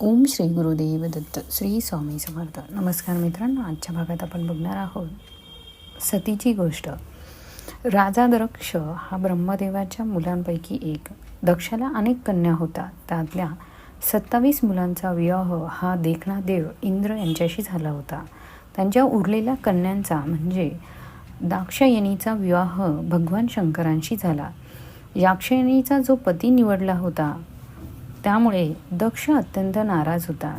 ओम श्री गुरुदेव दत्त श्री स्वामी समर्थ. नमस्कार मित्रांनो आजच्या भागात आपण बघणार आहोत सतीची गोष्ट. राजा दक्ष हा ब्रह्मदेवाच्या मुलांपैकी एक. दक्षाला अनेक कन्या होता. त्यातल्या सत्तावीस मुलांचा विवाह हा देखणा देव इंद्र यांच्याशी झाला होता. त्यांच्या उरलेल्या कन्यांचा म्हणजे दाक्षायणीचा विवाह भगवान शंकरांशी झाला. याक्षयणीचा जो पती निवडला होता त्यामुळे दक्ष अत्यंत नाराज होता.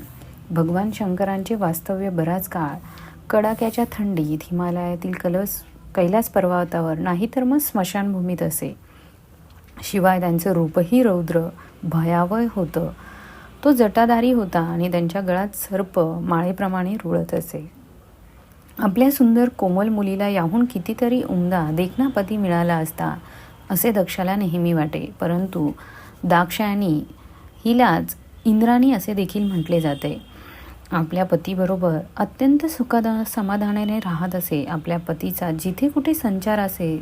भगवान शंकरांचे वास्तव्य बराच काळ कडाक्याच्या थंडीत हिमालयातील कलस कैलास पर्वतावर नाहीतर मग स्मशानभूमीत असे. शिवाय त्यांचं रूपही रौद्र भयावह होतं. तो जटाधारी होता आणि त्यांच्या गळात सर्प माळेप्रमाणे रुळत असे. आपल्या सुंदर कोमल मुलीला याहून कितीतरी उमदा देखणापती मिळाला असता असे दक्षाला नेहमी वाटे. परंतु दाक्षायणी हिलाच इंद्राणी असे देखील म्हटले जाते. आपल्या पतीबरोबर अत्यंत सुखादा समाधानाने राहत असे आपल्या पतीचा जिथे कुठे संचार असे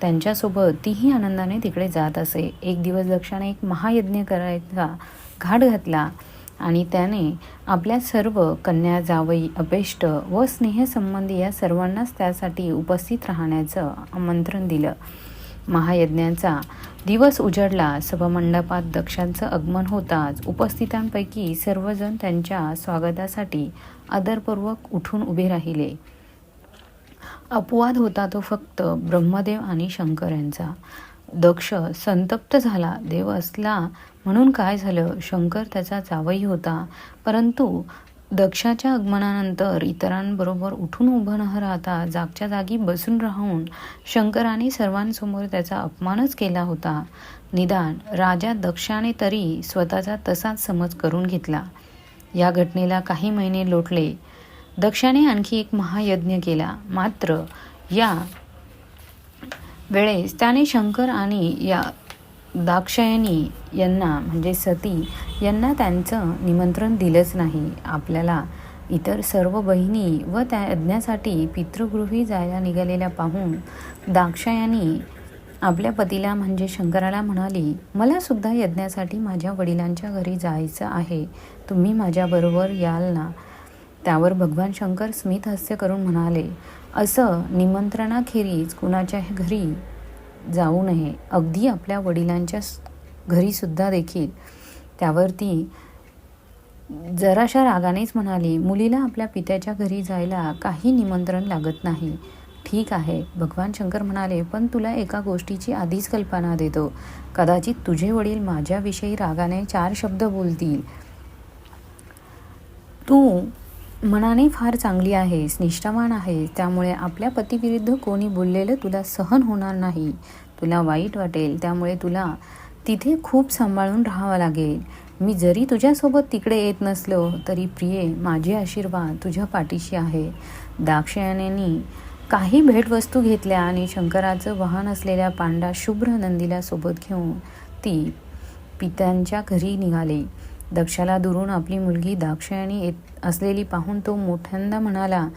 त्यांच्यासोबत तीही आनंदाने तिकडे जात असे. एक दिवस दक्षाने एक महायज्ञ करायचा घाट घातला आणि त्याने आपल्या सर्व कन्या जावई अपेष्ट व स्नेहसंबंधी या सर्वांनाच त्यासाठी उपस्थित राहण्याचं आमंत्रण दिलं. महायज्ञाचा दिवस उजडला. सभामंडपात दक्षांचं आगमन होताच उपस्थितांपैकी सर्वजण त्यांच्या स्वागतासाठी आदरपूर्वक उठून उभे राहिले. अपवाद होता तो फक्त ब्रह्मदेव आणि शंकर यांचा. दक्ष संतप्त झाला. देव असला म्हणून काय झालं? शंकर त्याचा जावई होता. परंतु दक्षाच्या आगमनानंतर इतरांबरोबर उठून उभं न राहता जागच्या जागी बसून राहून शंकराने सर्वांसमोर त्याचा अपमानच केला होता. निदान राजा दक्षाने तरी स्वतःचा तसाच समज करून घेतला. या घटनेला काही महिने लोटले. दक्षाने आणखी एक महायज्ञ केला. मात्र या वेळेस त्याने शंकर आणि या दाक्षायणी यांना म्हणजे सती यांना त्यांचं निमंत्रण दिलंच नाही. आपल्याला इतर सर्व बहिणी व त्या यज्ञासाठी पितृगृही जायला निघालेल्या पाहून दाक्षायणी आपल्या पतीला म्हणजे शंकराला म्हणाली मला सुद्धा यज्ञासाठी माझ्या वडिलांच्या घरी जायचं आहे. तुम्ही माझ्याबरोबर याल ना? त्यावर भगवान शंकर स्मित हास्य करून म्हणाले असं निमंत्रणाखेरीज कुणाच्या घरी जाऊ नये. अगदी आपल्या वडिलांच्या घरीसुद्धा देखील त्यावरती जराशा रागानेच म्हणाली मुलीला आपल्या पित्याच्या घरी जायला काही निमंत्रण लागत नाही. ठीक आहे भगवान शंकर म्हणाले पण तुला एका गोष्टीची आधीच कल्पना देतो. कदाचित तुझे वडील माझ्याविषयी रागाने चार शब्द बोलतील. तू मनाने फार चांगली आहेस निष्ठावान आहेस त्यामुळे आपल्या पतीविरुद्ध कोणी बोललेलं तुला सहन होणार नाही. तुला वाईट वाटेल. त्यामुळे तुला तिथे खूप सांभाळून राहावं लागेल. मी जरी तुझ्यासोबत तिकडे येत नसलो तरी प्रिये माझे आशीर्वाद तुझ्या पाठीशी आहे. दाक्षयानेनी काही भेटवस्तू घेतल्या आणि शंकराचं वाहन असलेल्या पांडा शुभ्र नंदीला सोबत घेऊन ती पित्यांच्या घरी निघाली. दक्षाला दुरून आपली मुलगी दाक्षायणी येत असलेली पाहून तो मोठ्यांदा म्हणाला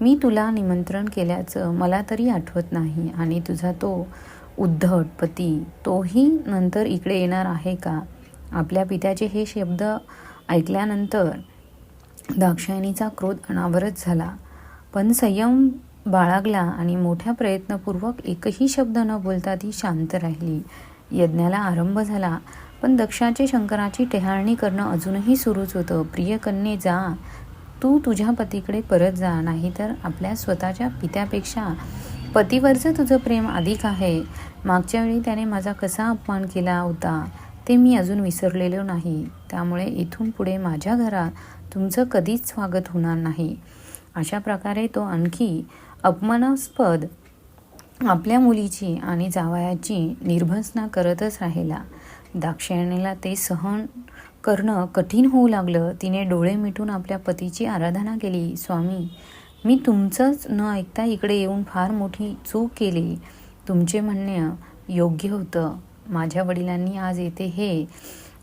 मी तुला निमंत्रण केल्याचं मला तरी आठवत नाही आणि तुझा तो उद्धट पती तोही नंतर इकडे येणार आहे का? आपल्या पित्याचे हे शब्द ऐकल्यानंतर दाक्षायणीचा क्रोध अनावरच झाला. पण संयम बाळगला आणि मोठ्या प्रयत्नपूर्वक एकही शब्द न बोलता ती शांत राहिली. यज्ञाला आरंभ झाला. पण दक्षाचे शंकराची टेहाळणी करणं अजूनही सुरूच होतं. प्रिय कन्ये जा. तू तुझ्या पतीकडे परत जा. नाहीतर आपल्या स्वतःच्या पित्यापेक्षा पतीवरचं तुझं प्रेम अधिक आहे. मागच्या वेळी त्याने माझा कसा अपमान केला होता ते मी अजून विसरलेलो नाही. त्यामुळे इथून पुढे माझ्या घरात तुमचं कधीच स्वागत होणार नाही. अशा प्रकारे तो आणखी अपमानास्पद आपल्या मुलीची आणि जावयाची निर्भसना करतच राहिला. दाक्षायणीला ते सहन करणं कठीण होऊ लागलं. तिने डोळे मिटून आपल्या पतीची आराधना केली. स्वामी मी तुमचंच न ऐकता इकडे येऊन फार मोठी चूक केली. तुमचे म्हणणे योग्य होतं. माझ्या वडिलांनी आज येथे हे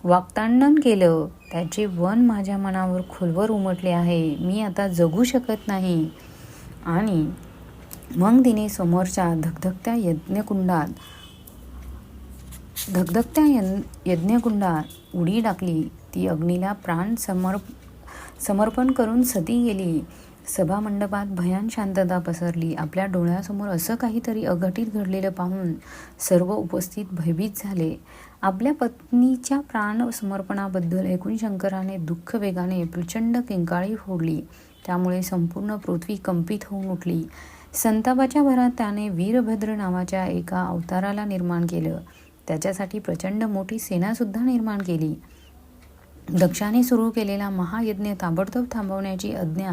वाक्तांडन केलं. त्याचे वन माझ्या मनावर खोलवर उमटले आहे. मी आता जगू शकत नाही. आणि मग तिने समोरच्या धगधगत्या यज्ञकुंडात धगधगत्या यज्ञकुंडात उडी टाकली. ती अग्नीला प्राण समर्प समर्पण करून सती गेली. सभामंडपात भयान शांतता पसरली. आपल्या डोळ्यासमोर असं काहीतरी अघटित घडलेलं पाहून सर्व उपस्थित भयभीत झाले. आपल्या पत्नीच्या प्राण समर्पणाबद्दल ऐकून शंकराने दुःख वेगाने प्रचंड किंकाळी फोडली. त्यामुळे संपूर्ण पृथ्वी कंपित होऊन उठली. संतापाच्या भरात त्याने वीरभद्र नावाच्या एका अवताराला निर्माण केलं. त्याच्यासाठी प्रचंड मोठी सेनासुद्धा निर्माण केली. दक्षाने सुरू केलेला महायज्ञ ताबडतोब थांबवण्याची आज्ञा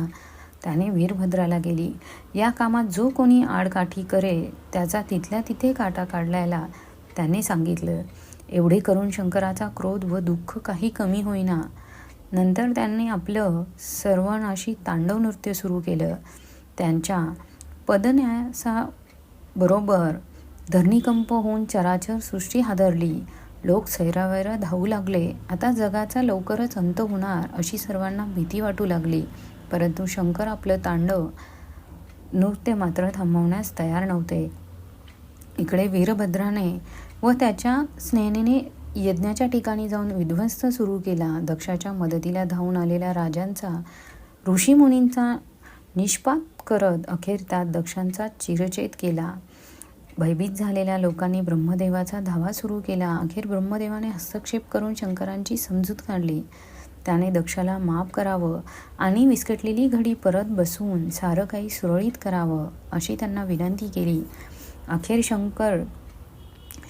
त्याने वीरभद्राला केली. या कामात जो कोणी आडकाठी करे त्याचा तिथल्या तिथे काटा काढलायला त्याने सांगितलं. एवढे करून शंकराचा क्रोध व दुःख काही कमी होईना. नंतर त्यांनी आपलं सर्वनाशी तांडव नृत्य सुरू केलं. त्यांच्या पदन्यासा बरोबर धरणीकंप होऊन चराचर सृष्टी हादरली. लोक सैरावैरा धावू लागले. आता जगाचा लवकरच अंत होणार अशी सर्वांना भीती वाटू लागली. परंतु शंकर आपलं तांडव नृत्य मात्र थांबवण्यास तयार नव्हते. इकडे वीरभद्राने व त्याच्या स्नेहने यज्ञाच्या ठिकाणी जाऊन विध्वंस सुरू केला. दक्षाच्या मदतीला धावून आलेल्या राजांचा ऋषीमुनींचा निष्पात करत अखेर त्यात दक्षांचा चिरचेत केला. भयभीत झालेल्या लोकांनी ब्रह्मदेवाचा धावा सुरू केला. अखेर ब्रह्मदेवाने हस्तक्षेप करून शंकरांची समजूत काढली. त्याने दक्षाला माफ करावं आणि विस्कटलेली घडी परत बसवून सारं काही सुरळीत करावं अशी त्यांना विनंती केली. अखेर शंकर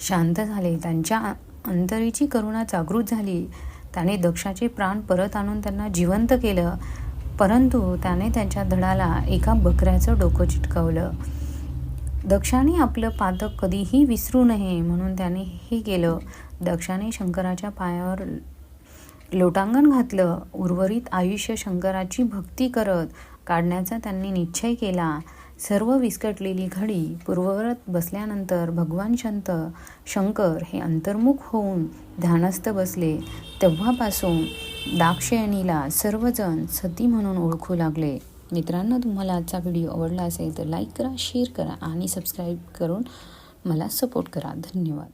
शांत झाले. त्यांच्या अंतरीची करुणा जागृत झाली. त्याने दक्षाचे प्राण परत आणून त्यांना जिवंत केलं. परंतु त्याने त्यांच्या धडाला एका बकऱ्याचं डोकं चिटकवलं. दक्षाने आपलं पादक कधीही विसरू नये म्हणून त्याने हे केलं. दक्षाने शंकराच्या पायावर लोटांगण घातलं. उर्वरित आयुष्य शंकराची भक्ती करत काढण्याचा त्यांनी निश्चय केला. सर्व विस्कटलेली घडी पूर्ववत बसल्यानंतर भगवान शंत शंकर हे अंतर्मुख होऊन ध्यानस्थ बसले. तेव्हापासून दाक्षयणीला सर्वजण सती म्हणून ओळखू लागले. मित्रांनो तुम्हाला आजचा व्हिडिओ आवडला असेल तर लाईक करा शेअर करा आणि सबस्क्राईब करून मला सपोर्ट करा. धन्यवाद.